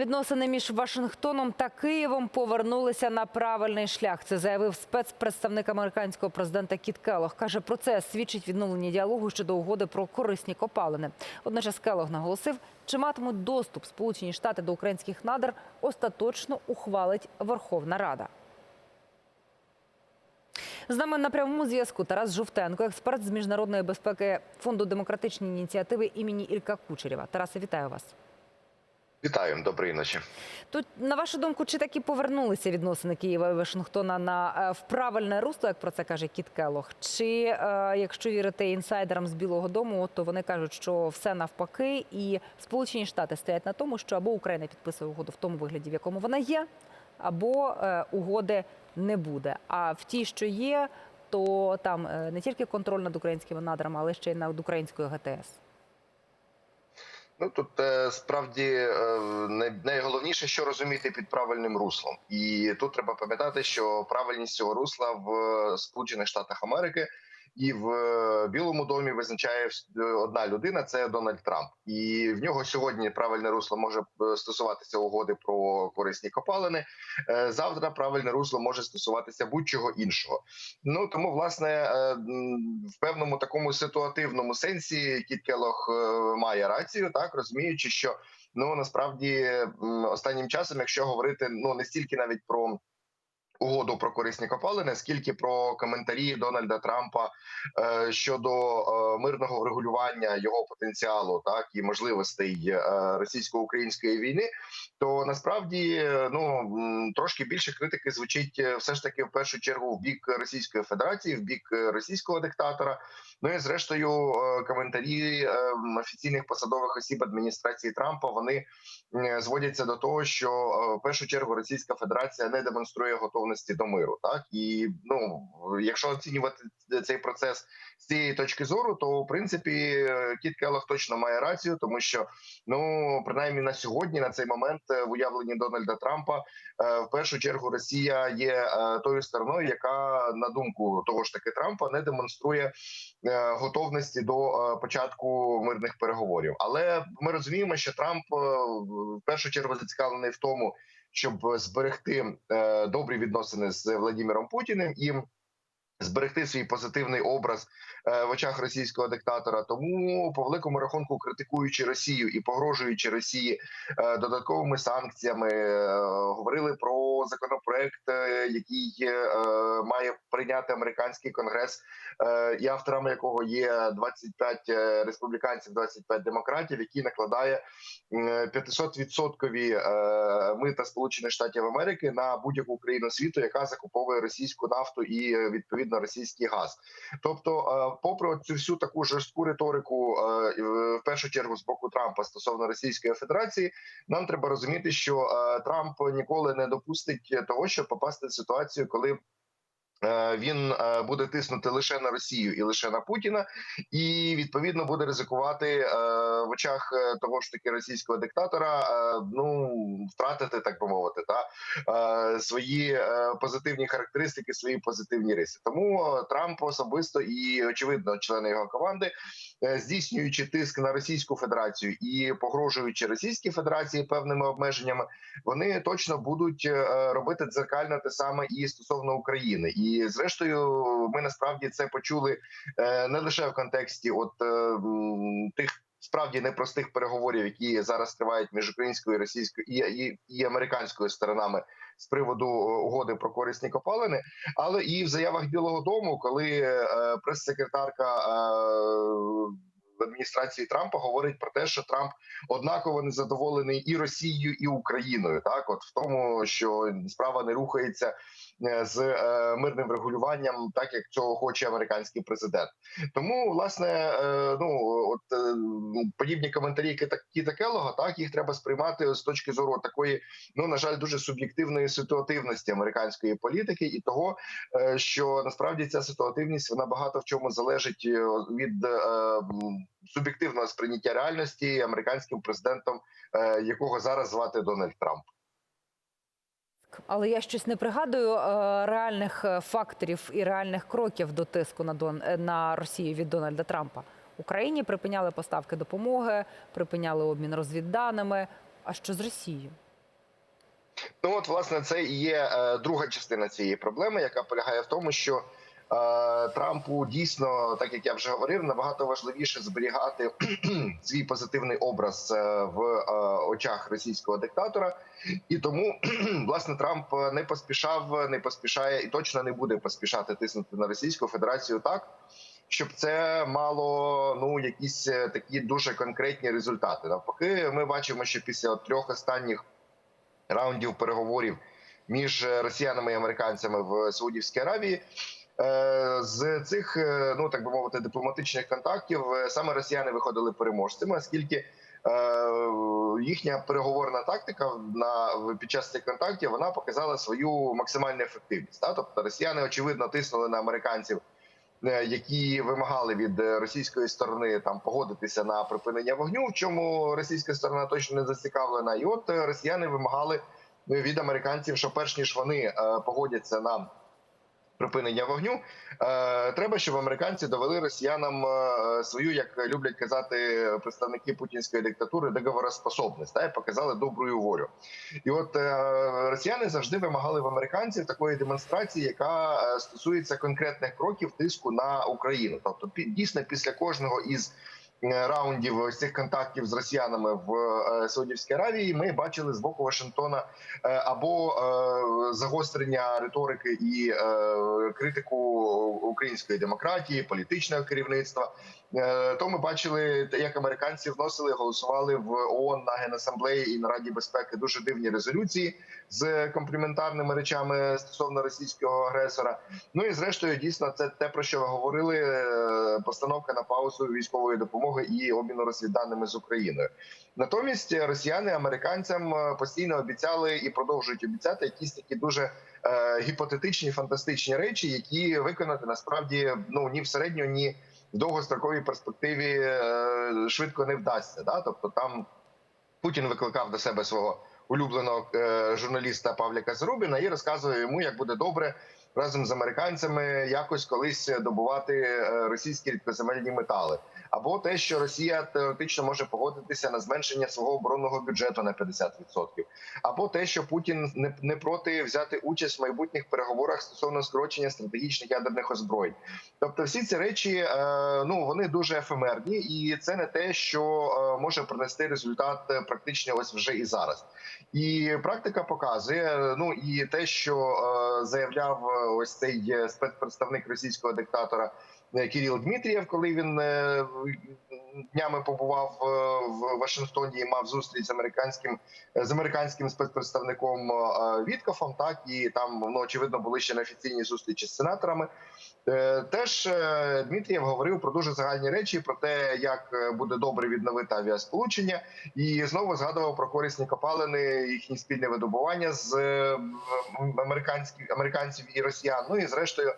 Відносини між Вашингтоном та Києвом повернулися на правильний шлях. Це заявив спецпредставник американського президента Кіт Келлог. Каже, про це свідчить відновлення діалогу щодо угоди про корисні копалини. Водночас Келлог наголосив, чи матимуть доступ Сполучені Штати до українських надр, остаточно ухвалить Верховна Рада. З нами на прямому зв'язку Тарас Жовтенко, експерт з міжнародної безпеки фонду демократичні ініціативи імені Ілька Кучерєва. Тарасе, вітаю вас. Вітаю, доброї ночі. Тут, на вашу думку, чи таки повернулися відносини Києва і Вашингтона на е, в правильне русло, як про це каже Кіт Келлог? Чи е, якщо вірити інсайдерам з Білого Дому, то вони кажуть, що все навпаки, і Сполучені Штати стоять на тому, що або Україна підписує угоду в тому вигляді, в якому вона є, або е, угоди не буде. А в тій, що є, то там не тільки контроль над українськими надрами, але ще й над українською ГТС. Ну тут е, справді е, найголовніше, що розуміти під правильним руслом, і тут треба пам'ятати, що правильність цього русла в е, Сполучених Штатах Америки і в е, Білому домі визначає е, одна людина це Дональд Трамп, і в нього сьогодні правильне русло може е, стосуватися угоди про корисні копалини. Завтра правильне русло може стосуватися будь-чого іншого. Ну тому, власне, в певному такому ситуативному сенсі Кіт Келох має рацію, так розуміючи, що ну насправді останнім часом, якщо говорити ну не стільки навіть про. Угоду про корисні копалини, скільки про коментарі Дональда Трампа е, щодо е, мирного врегулювання його потенціалу, так і можливостей е, російсько-української війни, то насправді ну трошки більше критики звучить все ж таки в першу чергу в бік Російської Федерації, в бік російського диктатора. Ну і зрештою е, коментарі е, офіційних посадових осіб адміністрації Трампа вони зводяться до того, що е, в першу чергу Російська Федерація не демонструє готовності до миру. Так і ну якщо оцінювати цей процес з цієї точки зору, то в принципі Кіт Келлог точно має рацію, тому що ну принаймні на сьогодні, на цей момент, в уявленні Дональда Трампа, в першу чергу Росія є тою стороною, яка на думку того ж таки Трампа не демонструє готовності до е, початку мирних переговорів. Але ми розуміємо, що Трамп е, в першу чергу зацікавлений в тому, щоб зберегти е, добрі відносини з Владимиром Путіним і зберегти свій позитивний образ е, в очах російського диктатора. Тому по великому рахунку, критикуючи Росію і погрожуючи Росії е, додатковими санкціями, е, говорили про законопроект, який має прийняти американський конгрес, і авторами якого є 25 е, республіканців, 25 демократів, який накладає 500 відсоткові е, мита Сполучених Штатів Америки на будь-яку країну світу, яка закуповує російську нафту і е, відповідно російський газ. Тобто, е, попри цю всю таку жорстку риторику, е, в першу чергу з боку Трампа стосовно Російської Федерації, нам треба розуміти, що е, Трамп ніколи не допустить того, щоб попасти в ситуацію, коли він е, буде тиснути лише на Росію і лише на Путіна, і відповідно буде ризикувати е, в очах е, того ж таки російського диктатора, е, ну втратити, так би мовити, та е, свої е, позитивні характеристики, свої позитивні риси. Тому е, Трамп особисто і очевидно члени його команди, е, здійснюючи тиск на Російську Федерацію і погрожуючи Російській Федерації певними обмеженнями, вони точно будуть е, робити дзеркально те саме і стосовно України. І зрештою, ми насправді це почули е, не лише в контексті от е, тих. Справді непростих переговорів, які зараз тривають між українською, російською і, і, і американською сторонами з приводу е, угоди про корисні копалини, але і в заявах Білого Дому, коли е, прес-секретарка е, адміністрації Трампа говорить про те, що Трамп однаково незадоволений і Росією, і Україною. Так, от в тому, що справа не рухається з е, мирним врегулюванням, так як цього хоче американський президент. Тому, власне, е, ну от е, подібні коментарі Кіта Келлога, так їх треба сприймати з точки зору такої, ну на жаль, дуже суб'єктивної ситуативності американської політики, і того, е, що насправді ця ситуативність вона багато в чому залежить е, від е, суб'єктивного сприйняття реальності американським президентом, е, якого зараз звати Дональд Трамп. Але я щось не пригадую е, реальних е, факторів і реальних кроків до тиску на Дон е, на Росію від Дональда Трампа. Україні припиняли поставки допомоги, припиняли обмін розвідданими. А що з Росією? Ну от власне це і є друга частина цієї проблеми, яка полягає в тому, що Трампу дійсно, так як я вже говорив, набагато важливіше зберігати свій позитивний образ е, в е, очах російського диктатора, і тому власне Трамп не поспішав, не поспішає і точно не буде поспішати тиснути на Російську Федерацію так. Щоб це мало ну якісь е, такі дуже конкретні результати. Навпаки, ми бачимо, що після трьох останніх раундів переговорів між росіянами і американцями в Саудівській Аравії. Е, З цих, е, ну так би мовити, дипломатичних контактів е, саме росіяни виходили переможцями, оскільки їхня переговорна тактика на під час цих контактів вона показала свою максимальну ефективність. Та? Тобто росіяни очевидно тиснули на американців, які вимагали від російської сторони там погодитися на припинення вогню, в чому російська сторона точно не зацікавлена. І от росіяни вимагали від американців, що перш ніж вони погодяться на припинення вогню, е, треба, щоб американці довели росіянам е, свою, як люблять казати представники путінської диктатури, договороспособність, та й показали добру волю. І от е, росіяни завжди вимагали в американців такої демонстрації, яка стосується конкретних кроків тиску на Україну. Тобто, дійсно, після кожного із раундів ось цих контактів з росіянами в е, Саудівській Аравії, ми бачили з боку Вашингтона е, або е, загострення риторики і е, критику української демократії, політичного керівництва. Е, То ми бачили, як американці вносили, голосували в ООН на генасамблеї і на Раді безпеки дуже дивні резолюції з компліментарними речами стосовно російського агресора. Ну і зрештою, дійсно, це те про що ви говорили: е, постановка на паузу військової допомоги і обміну розвідданими з Україною. Натомість росіяни американцям е, постійно обіцяли і продовжують обіцяти якісь такі дуже е, гіпотетичні, фантастичні речі, які виконати насправді ну ні в середньо, ні в довгостроковій перспективі е, швидко не вдасться. Да? Тобто там Путін викликав до себе свого улюбленого журналіста Павліка Зарубіна і розказує йому, як буде добре разом з американцями якось колись добувати російські рідкоземельні метали, або те, що Росія теоретично може погодитися на зменшення свого оборонного бюджету на 50%, або те, що Путін не, не проти взяти участь в майбутніх переговорах стосовно скорочення стратегічних ядерних озброєнь. Тобто, всі ці речі е, ну вони дуже ефемерні, і це не те, що е, може принести результат е, практично ось вже і зараз. І практика показує. Ну і те, що заявляв ось цей спецпредставник російського диктатора Кирил Дмитрієв, коли він е, днями побував е, в Вашингтоні і мав зустріч з американським з американським спецпредставником е, Віткофом. Так і там ну очевидно були ще неофіційні зустрічі з сенаторами. Е, Теж е, Дмитрієв говорив про дуже загальні речі, про те, як е, буде добре відновити авіасполучення, і знову згадував про корисні копалини, їхні спільне видобування з е, американських американців і росіян. Ну і зрештою е,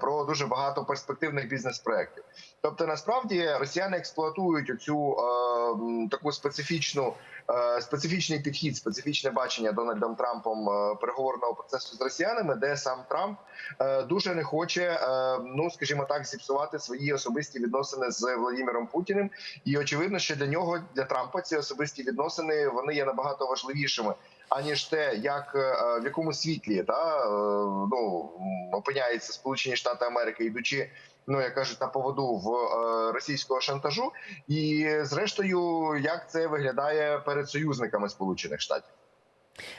про дуже багато перспективних бізнес-проєктів. Тобто, насправді росіяни експлуатують оцю е, таку специфічну. е, Специфічний підхід, специфічне бачення Дональдом Трампом е, переговорного процесу з росіянами, де сам Трамп е, дуже не хоче, е, ну скажімо так, зіпсувати свої особисті відносини з Владимиром Путіним. І очевидно, що для нього для Трампа ці особисті відносини вони є набагато важливішими. Аніж те, як е, в якому світлі та е, ну опиняється Сполучені Штати Америки, йдучи, ну як кажуть, на поводу в е, російського шантажу, і зрештою, як це виглядає перед союзниками Сполучених Штатів.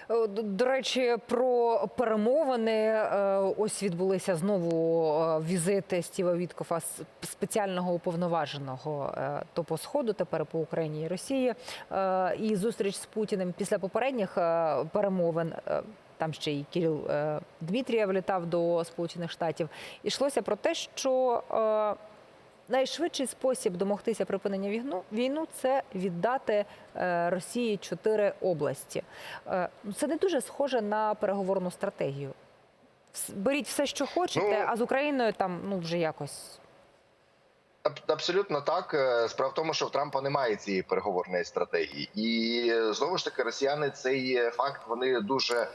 Е, До, речі, про перемовини Е, ось відбулися знову е, візити Стіва Віткофа, спеціального уповноваженого то по сходу, тепер по Україні і Росії. І зустріч з Путіним після попередніх перемовин. Там ще й Кирил е, Дмитрієв літав до Сполучених Штатів. Ішлося про те, що найшвидший спосіб домогтися припинення війну, війну це віддати е, Росії чотири області. Е, Це не дуже схоже на переговорну стратегію. Беріть все, що хочете, Ну, а з Україною там ну вже якось. Абсолютно так. Е, Справа в тому, що в Трампа немає цієї переговорної стратегії, і знову ж таки росіяни цей факт вони дуже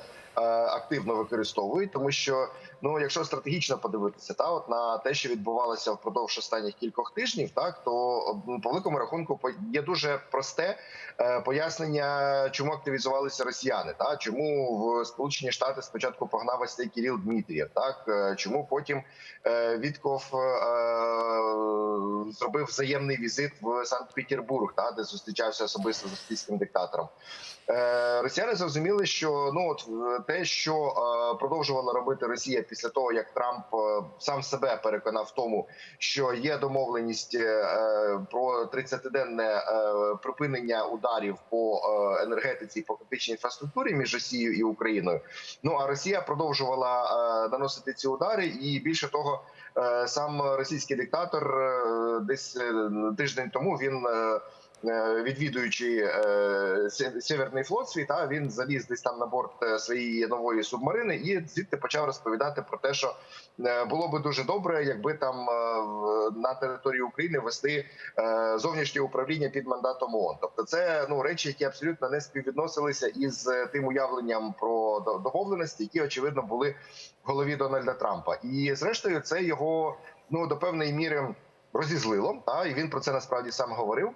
активно використовують, тому що ну, якщо стратегічно подивитися, та от на те, що відбувалося впродовж останніх кількох тижнів, так то по великому рахунку є дуже просте е, пояснення, чому активізувалися росіяни, та чому в Сполучені Штати спочатку погнав ось цей Дмитрієв, так е, чому потім е, Вітков е, зробив взаємний візит в Санкт-Петербург, та де зустрічався особисто з російським диктатором. Е, Росіяни зрозуміли, що ну от е, те, що е, продовжувала робити Росія після того, як Трамп е, сам себе переконав в тому, що є домовленість е, про 30-денне е, припинення ударів по енергетиці і по критичній інфраструктурі між Росією і Україною. Ну а Росія продовжувала наносити ці удари, і більше того, сам російський диктатор десь тиждень тому він. Е, Відвідуючи е, Сєвєрний флот свій, та він заліз десь там на борт е, своєї нової субмарини і звідти почав розповідати про те, що було би дуже добре, якби там на території України вести зовнішнє управління під мандатом ООН. Тобто, це ну речі, які абсолютно не співвідносилися із тим уявленням про до- домовленості, які очевидно були в голові Дональда Трампа. І зрештою, це його ну до певної міри розізлило. Та і він про це насправді сам говорив.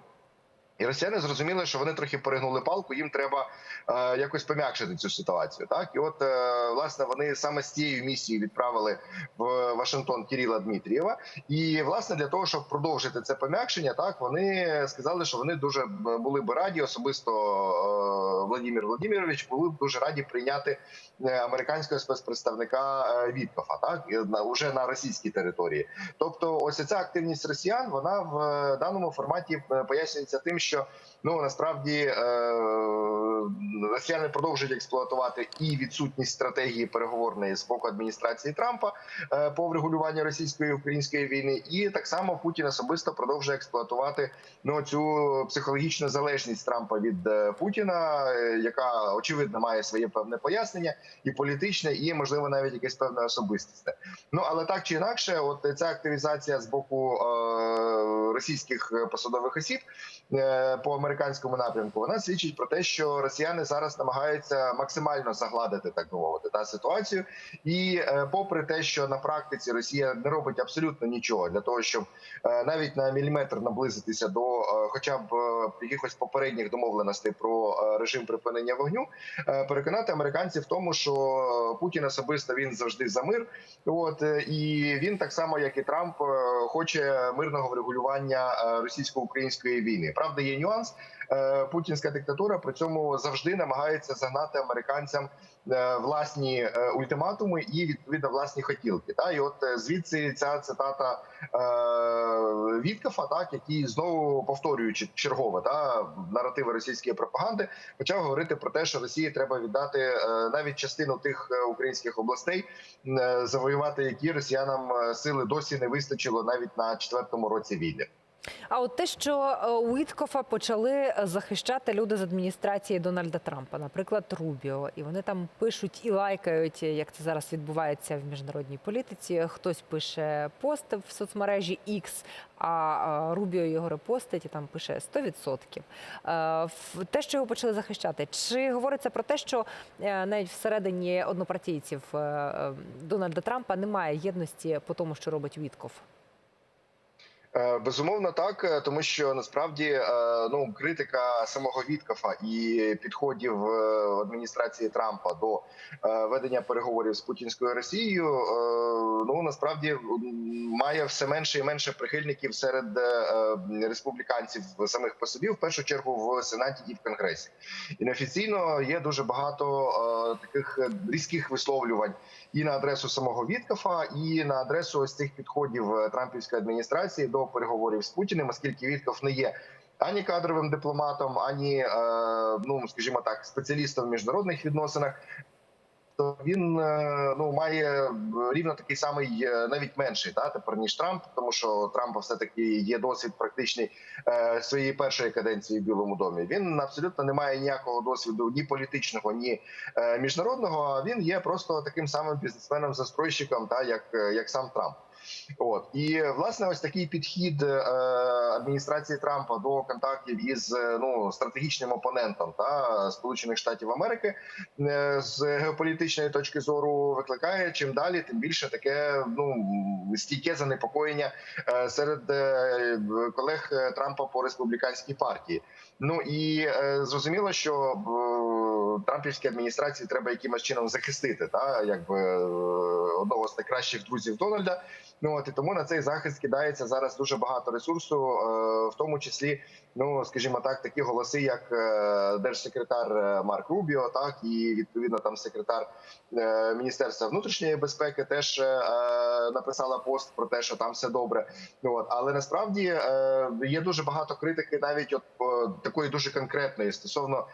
І росіяни зрозуміли, що вони трохи перегнули палку. Їм треба е, якось пом'якшити цю ситуацію. Так і от е, власне вони саме з цією місією відправили в Вашингтон Кіріла Дмитрієва. І власне для того, щоб продовжити це пом'якшення, так вони сказали, що вони дуже були б раді, особисто е, Владимир Владимирович, були б дуже раді прийняти е, американського спецпредставника е, Віткофа, так і на уже на російській території. Тобто, ось ця активність росіян, вона в е, даному форматі пояснюється тим, що matchs ну насправді е, росіяни продовжують експлуатувати і відсутність стратегії переговорної з боку адміністрації Трампа е, по врегулюванню російської української війни, і так само Путін особисто продовжує експлуатувати ну цю психологічну залежність Трампа від е, Путіна, яка очевидно має своє певне пояснення, і політичне, і можливо навіть якесь певне особистісне. Ну але так чи інакше, от ця активізація з боку російських посадових осіб по американському напрямку, вона свідчить про те, що росіяни зараз намагаються максимально загладити так мовити та ситуацію. І е, попри те, що на практиці Росія не робить абсолютно нічого для того, щоб е, навіть на міліметр наблизитися до е, хоча б якихось попередніх домовленостей про режим припинення вогню, переконати американців в тому, що Путін особисто він завжди за мир. От і він так само, як і Трамп, хоче мирного врегулювання російсько-української війни. Правда, є нюанс. Е, Путінська диктатура при цьому завжди намагається загнати американцям е, власні е, ультиматуми і відповідно власні хотілки. Та і от звідси ця цитата Віткафа, так який знову повторюючи чергове та наративи російської пропаганди, почав говорити про те, що Росії треба віддати навіть частину тих українських областей, завоювати які росіянам сили досі не вистачило навіть на четвертому році війни. А от те, що е, Уіткофа почали е, захищати люди з адміністрації Дональда Трампа, наприклад, Рубіо, і вони там пишуть і лайкають, як це зараз відбувається в міжнародній політиці. Хтось пише пости в соцмережі X, а е, Рубіо його репостить і там пише 100%. Е, в- Те, що його почали захищати, чи говориться про те, що е, навіть всередині однопартійців е, е, Дональда Трампа немає єдності по тому, що робить Уіткоф? Е, Безумовно, так, е, тому що насправді е, ну критика самого Віткафа і підходів адміністрації Трампа до ведення переговорів з путінською Росією, ну насправді має все менше і менше прихильників серед республіканців самих по собі, в першу чергу в сенаті і в конгресі. І неофіційно є дуже багато таких різких висловлювань і на адресу самого Віткафа, і на адресу ось цих підходів Трампівської адміністрації до переговорів з Путіним, оскільки Віткаф не є. Ані кадровим дипломатом, ані е, ну скажімо так, спеціалістом в міжнародних відносинах, то він е, ну має рівно такий самий, е, навіть менший та тепер ніж Трамп, тому що Трампа все таки є досвід практичний своєї першої каденції в Білому домі. Він абсолютно не має ніякого досвіду ні політичного, ні міжнародного. а Він є просто таким самим бізнесменом застройщиком, та як, як сам Трамп. От і власне, ось такий підхід е, адміністрації Трампа до контактів із е, ну стратегічним опонентом та Сполучених Штатів Америки е, з геополітичної точки зору викликає чим далі, тим більше таке ну стійке занепокоєння серед колег Трампа по республіканській партії. Ну і зрозуміло, що трампівській адміністрації треба якимось чином захистити, та якби е, одного з найкращих друзів Дональда. Ну от і тому на цей захист кидається зараз дуже багато ресурсу, е, в тому числі, ну скажімо так, такі голоси, як е, держсекретар Марк Рубіо, так і відповідно там секретар міністерства внутрішньої безпеки теж написала пост про те, що там все добре. Ну от але насправді є дуже багато критики, навіть от такої дуже конкретної стосовно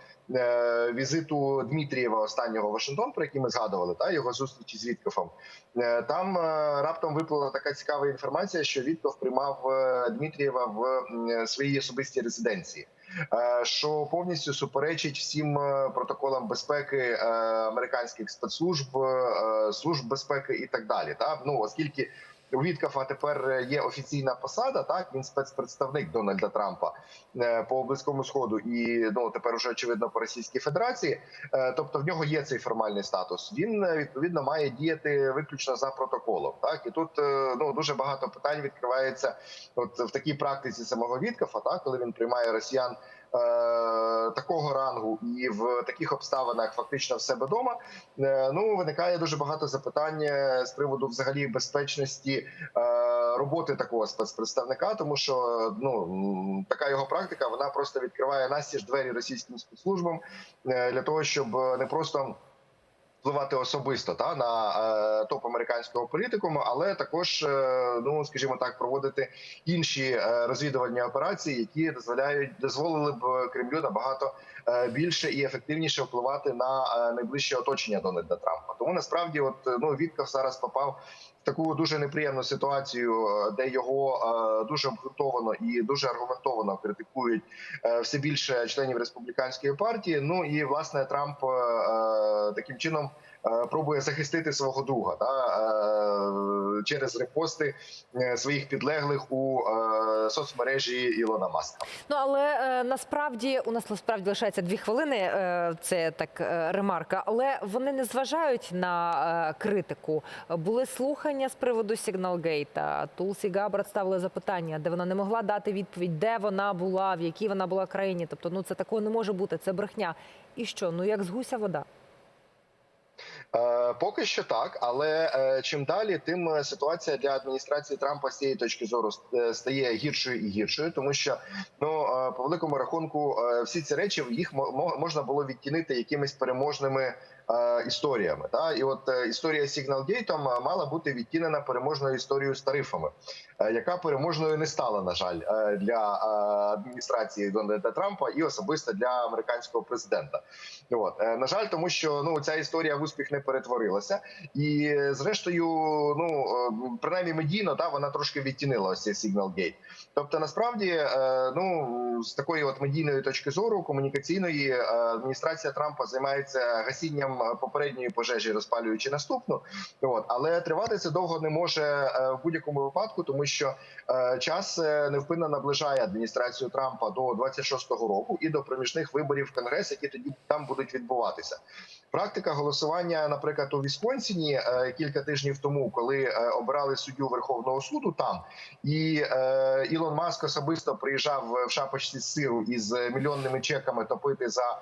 візиту Дмитрієва останнього в Вашингтон, про який ми згадували, та його зустрічі з Віткофом. Е, Там е, раптом виплила така цікава інформація, що Вітков приймав е, Дмитрієва в своїй особистій резиденції. е, Що повністю суперечить всім е, протоколам безпеки е, американських спецслужб, е, служб безпеки і так далі. Та ну оскільки Віткафа тепер є офіційна посада, так він спецпредставник Дональда Трампа е, по близькому сходу, і ну тепер уже очевидно по Російській Федерації. Е, Тобто в нього є цей формальний статус. Він е, відповідно має діяти виключно за протоколом. Так і тут е, ну дуже багато питань відкривається, от в такій практиці самого Віткафа, так коли він приймає росіян. Е, Такого рангу і в таких обставинах фактично в себе вдома, е, ну виникає дуже багато запитань е, з приводу взагалі безпечності роботи такого спецпредставника, тому що ну така його практика вона просто відкриває настіж двері російським спецслужбам для того, щоб не просто впливати особисто та на е, топ американського політикуму, але також, е, ну скажімо так, проводити інші е, розвідувальні операції, які дозволяють дозволили б Кремлю набагато більше і ефективніше впливати на найближче оточення Дональда Трампа. Тому насправді, от ну Вітков зараз попав таку дуже неприємну ситуацію, е, де його е, дуже обґрунтовано і дуже аргументовано критикують е, все більше членів республіканської партії. Ну і власне Трамп таким чином. Е, Пробує захистити свого друга та е, через репости е, своїх підлеглих у соцмережі Ілона Маска. Ну але насправді у нас насправді лишається дві хвилини. Це так ремарка. Але вони не зважають на критику. Були слухання з приводу Сігналгейта. Тулсі Габрат ставили запитання, де вона не могла дати відповідь, де вона була, в якій вона була країні. Тобто, ну це такого не може бути. Це брехня. І що? Ну як з гуся вода. Е, Поки що так, але е, чим далі, тим е, ситуація для адміністрації Трампа з цієї точки зору стає гіршою і гіршою, тому що ну по великому рахунку всі ці речі їх мо- мо- можна було відтінити якимись переможними. Історіями та і от історія з Сігналгейтом е, мала бути відтінена переможною історією з тарифами, яка переможною не стала, на жаль, е, для е, адміністрації Дональда Трампа і особисто для американського президента. От е, на жаль, тому що ну ця історія в успіх не перетворилася, і е, зрештою, ну е, принаймні медійно, та вона трошки відтінила ось цей Signal-Gate. Тобто, насправді, е, ну з такої от медійної точки зору, комунікаційної е, адміністрація Трампа займається гасінням е, попередньої пожежі, розпалюючи наступну. От але тривати це довго не може е, в будь-якому випадку, тому що е, час е, невпинно наближає адміністрацію Трампа до 26-го року і до проміжних виборів в Конгрес, які тоді там будуть відбуватися. Практика голосування, наприклад, у Вісконсіні е, кілька тижнів тому, коли е, обирали суддю Верховного суду там, і е, Ілон Маск особисто приїжджав в шапочці з сиру із мільйонними чеками топити за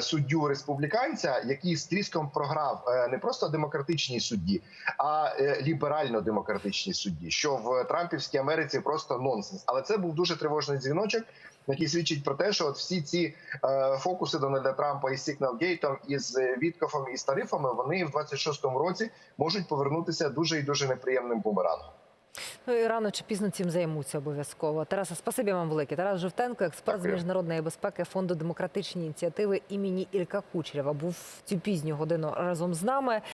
суддю республіканця, який з тріском програв не просто демократичній судді, а ліберально-демократичній судді, що в Трампівській Америці просто нонсенс. Але це був дуже тривожний дзвіночок. Який свідчить про те, що от всі ці е, фокуси Дональда Трампа із Сігналгейтом, із е, Віткофом і з тарифами, вони в 26-му році можуть повернутися дуже і дуже неприємним бумерангом. Ну і рано чи пізно цим займуться обов'язково. Тараса, спасибі вам велике. Тарас Жовтенко, експерт з міжнародної безпеки фонду демократичні ініціативи імені Ілька Кучерєва, був в цю пізню годину разом з нами.